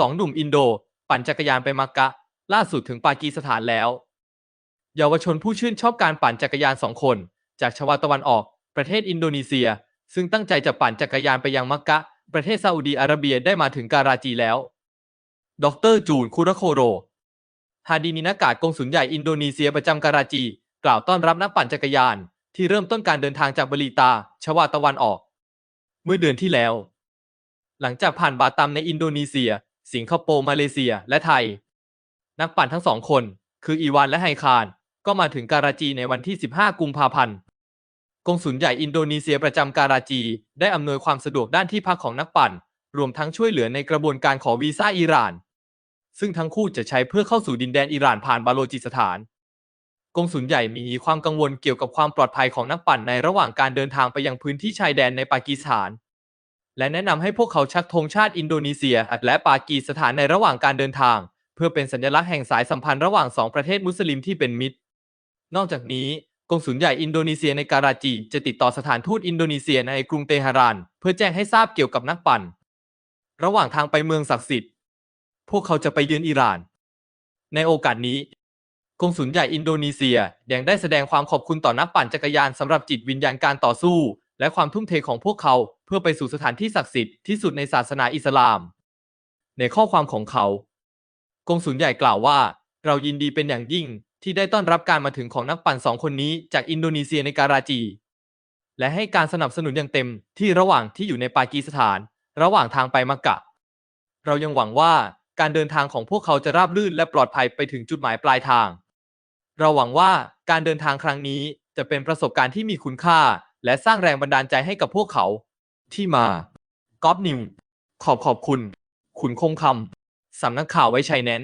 สองหนุ่มอินโด ปั่นจักรยานไปมักกะ ล่าสุดถึงปากีสถานแล้ว เยาวชนผู้ชื่นชอบการปั่นจักรยานสองคน จากชวาตะวันออก ประเทศอินโดนีเซีย ซึ่งตั้งใจจะปั่นจักรยานไปยังมักกะ ประเทศซาอุดีอาระเบียได้มาถึงการาจีแล้ว ดรจูนคุระโคโรฮาดีนินากาศกงสุลใหญ่อินโดนีเซียประจำการาจี กล่าวต้อนรับนักปั่นจักรยาน ที่เริ่มต้นการเดินทางจากบริตา ชวาตะวันออก เมื่อเดือนที่แล้ว หลังจากผ่านบาตัมในอินโดนีเซีย สิงคโปร์มาเลเซีย และไทย นักปั่นทั้งสองคน คืออีวานและไฮคาร ก็มาถึงการาจีในวันที่ 15 กุมภาพันธ์กงสุลใหญ่อินโดนีเซียประจำการาจี ได้อำนวยความสะดวกด้านที่พักของนักปั่น รวมทั้งช่วยเหลือในกระบวนการขอวีซ่าอิหร่าน ซึ่งทั้งคู่จะใช้เพื่อเข้าสู่ดินแดนอิหร่านผ่านบาโลจิสถานกงสุลใหญ่มีความกังวลเกี่ยวกับความปลอดภัยของนักปั่นในระหว่างการเดินทางไปยังพื้นที่ชายแดนในปากีสถาน และแนะนำให้พวกเขาชักธงชาติอินโดนีเซียและปากีสถานในระหว่างการเดินทาง เพื่อเป็นสัญลักษณ์แห่งสายสัมพันธ์ระหว่างสองประเทศมุสลิมที่เป็นมิตร นอกจากนี้กงสุลใหญ่อินโดนีเซียในการาจีจะติดต่อสถานทูตอินโดนีเซียในกรุงเตหะราน เพื่อแจ้งให้ทราบเกี่ยวกับนักปั่น ระหว่างทางไปเมืองศักดิ์สิทธิ์ พวกเขาจะไปเยือนอิหร่าน ในโอกาสนี้กงสุลใหญ่อินโดนีเซียยังได้แสดงความขอบคุณต่อนักปั่นจักรยานสำหรับจิตวิญญาณการต่อสู้ และความทุ่มเทของพวกเขา พื่อไปสู่สถานที่ศักดิ์สิทธิ์ที่สุดในศาสนาอิสลาม ในข้อความของเขา กงสุลใหญ่กล่าวว่า เรายินดีเป็นอย่างยิ่งที่ได้ต้อนรับการมาถึงของนักปั่นสองคนนี้จากอินโดนีเซียในการาจี และให้การสนับสนุนอย่างเต็มที่ระหว่างที่อยู่ในปากีสถาน ระหว่างทางไปมักกะ เรายังหวังว่าการเดินทางของพวกเขาจะราบรื่นและปลอดภัยไปถึงจุดหมายปลายทาง เราหวังว่าการเดินทางครั้งนี้จะเป็นประสบการณ์ที่มีคุณค่า และสร้างแรงบันดาลใจให้กับพวกเขา ที่มาก๊อปนิว ขอบขอบคุณ ขุนคงคำ สำนักข่าวไว้ชัยแนน